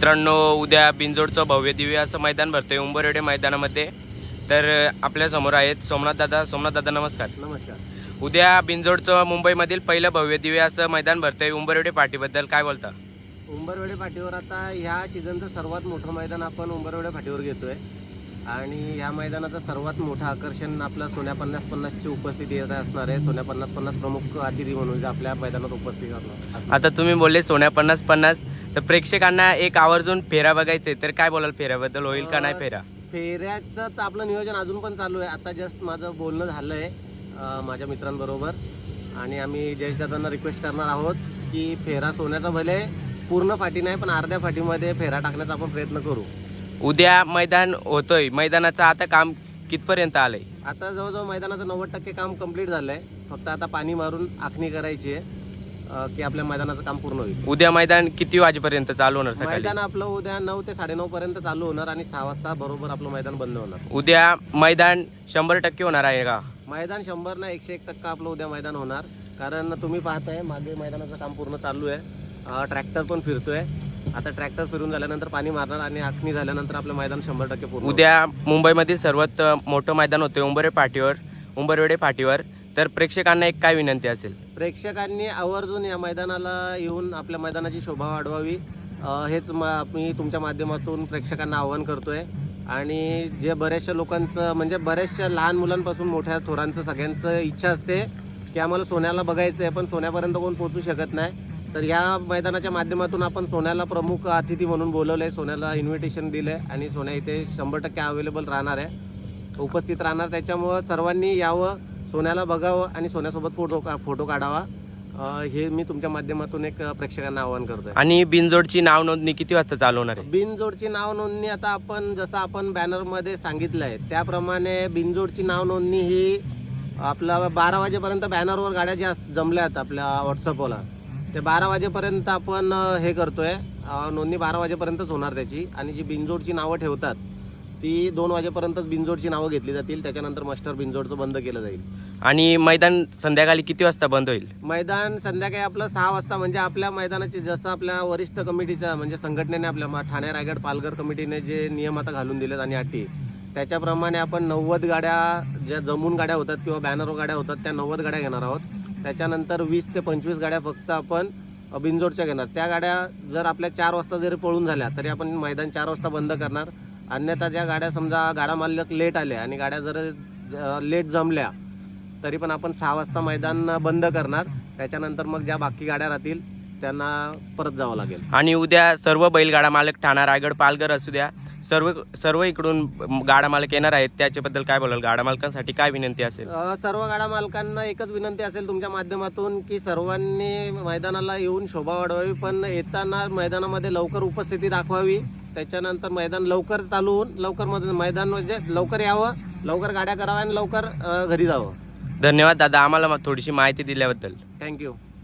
मित्रांनो उद्या बिंजोडचं भव्य दिव्य असं मैदान भरतंय उंबरवेडे मैदानामध्ये. तर आपल्यासमोर आहेत सोमनाथ दादा. सोमनाथ दादा नमस्कार. नमस्कार. उद्या बिंजोडचं मुंबईमधील पहिलं भव्य दिव्य असं मैदान भरतंय उंबरवेडे पार्टीबद्दल काय बोलता? उंबरवेडे फाटीवर आता ह्या सीझनचं सर्वात मोठं मैदान आपण उंबरवेडे फाटीवर घेतोय. आणि ह्या मैदानाचं सर्वात मोठं आकर्षण आपलं सोन्या पन्नास पन्नासची उपस्थिती येत असणार आहे. सोन्या पन्नास पन्नास प्रमुख अतिथी म्हणून जे आपल्या मैदानात उपस्थित असणार. आता तुम्ही बोलले सोन्या पन्नास पन्नास. तर प्रेक्षकांना एक आवर्जून फेरा बघायचंय. तर काय बोलाल फेऱ्याबद्दल? होईल का नाही फेरा? फेऱ्याचं तर आपलं नियोजन अजून पण चालू आहे. आता जस्ट माझं बोलणं झालं आहे माझ्या मित्रांबरोबर. आणि आम्ही जयेशदादांना रिक्वेस्ट करणार आहोत की फेरा सोन्याचा भले पूर्ण फाटी नाही पण अर्ध्या फाटीमध्ये फेरा टाकण्याचा आपण प्रयत्न करू. उद्या मैदान होतोय. मैदानाचं आता काम कितपर्यंत आलंय? आता जवळजवळ मैदानाचं नव्वद टक्के काम कंप्लीट झालं आहे फक्त आता पाणी मारून आखणी करायची आहे. की आपल्या मैदानाचं काम पूर्ण होईल. उद्या मैदान किती वाजेपर्यंत चालू होणार सकाळी? मैदान आपलं उद्या नऊ ते साडेनऊ पर्यंत चालू होणार आणि सहा वाजता बरोबर आपलं मैदान बंद होणार. उद्या मैदान शंभर टक्के होणार आहे का? मैदान शंभर ना एकशे एक टक्का आपलं उद्या मैदान होणार. कारण तुम्ही पाहताय मागे मैदानाचं काम पूर्ण चालू आहे. ट्रॅक्टर पण फिरतोय. आता ट्रॅक्टर फिरून झाल्यानंतर पाणी मारणार आणि आखणी झाल्यानंतर आपलं मैदान शंभर टक्के पूर्ण. उद्या मुंबईमधील सर्वात मोठं मैदान होते उंबरे पाटीवर उंबरवेडे पाटीवर. तर प्रेक्षकांना एक काय विनंती असेल? प्रेक्षकांनी आवर्जून या मैदानाला येऊन आपल्या मैदानाची शोभा वाढवावी. हेच म- मी तुमच्या माध्यमातून प्रेक्षकांना आवाहन करतोय. आणि जे बऱ्याचशा लोकांचं म्हणजे बऱ्याचशा लहान मुलांपासून मोठ्या थोरांचं सगळ्यांचं इच्छा असते की आम्हाला सोन्याला बघायचं आहे पण सोन्यापर्यंत कोण पोहोचू शकत नाही. तर या मैदानाच्या माध्यमातून आपण सोन्याला प्रमुख अतिथी म्हणून बोलवलं आहे सोन्याला इन्व्हिटेशन दिलं आहे आणि सोन्या इथे शंभर टक्के अवेलेबल राहणार आहे. उपस्थित राहणार त्याच्यामुळं सर्वांनी यावं. सोन्याला बघावं आणि सोन्यासोबत फोटो फोटो काढावा. हे मी तुमच्या माध्यमातून एक प्रेक्षकांना आवाहन करतोय. आणि बिनजोडची नाव नोंदणी किती वाजता चालू होणार आहे? बिनजोडची नाव नोंदणी आता आपण जसं आपण बॅनरमध्ये सांगितलं आहे त्याप्रमाणे बिनजोडची नाव नोंदणी ही आपला बारा वाजेपर्यंत बॅनरवर गाड्या ज्या जमल्यात आपल्या व्हॉट्सअपला ते बारा वाजेपर्यंत आपण हे करतोय. नोंदणी बारा वाजेपर्यंतच होणार त्याची. आणि जी बिनजोडची नावं ठेवतात ती दोन वाजेपर्यंतच बिनजोडची नावं घेतली जातील. त्याच्यानंतर मस्टर बिनजोडचं बंद केलं जाईल. आणि मैदान संध्याकाळी किती वाजता बंद होईल? मैदान संध्याकाळी आपलं सहा वाजता म्हणजे आपल्या मैदानाची जसं आपल्या वरिष्ठ कमिटीच्या म्हणजे संघटनेने आपल्या मा- ठाणे रायगड पालघर कमिटीने जे नियम आता घालून दिलेत आणि अटी त्याच्याप्रमाणे आपण नव्वद गाड्या ज्या जमून गाड्या होतात किंवा बॅनर गाड्या होतात त्या नव्वद गाड्या घेणार आहोत. त्याच्यानंतर वीस ते पंचवीस गाड्या फक्त आपण बिंजोडच्या बिनजोडच्या घेणार. त्या गाड्या जर आपल्या चार वाजता जरी पळून झाल्या तरी आपण मैदान चार वाजता बंद करणार. अन्यथा ज्या गाड्या समजा गाडा मालक लेट आल्या आणि गाड्या जर लेट जमल्या तरी पण आपण सहा वाजता मैदान बंद करणार. त्याच्यानंतर मग ज्या बाकी गाड्या राहतील त्यांना परत जावं लागेल. आणि उद्या सर्व बैलगाडा मालक ठाणा रायगड पालघर असू द्या सर्व सर्व इकडून गाडा मालक येणार आहेत. त्याच्याबद्दल काय बोलाल? गाडा मालकांसाठी काय विनंती असेल? सर्व गाडा मालकांना एकच विनंती असेल तुमच्या माध्यमातून की सर्वांनी मैदानाला येऊन शोभा वाढवावी. पण येताना मैदानामध्ये लवकर उपस्थिती दाखवावी. त्याच्यानंतर मैदान लवकर चालू होऊन लवकर मैदान म्हणजे लवकर यावं लवकर गाड्या कराव्या आणि लवकर घरी जावं. धन्यवाद दादा. आम्हाला थोडीशी माहिती दिल्याबद्दल. थँक्यू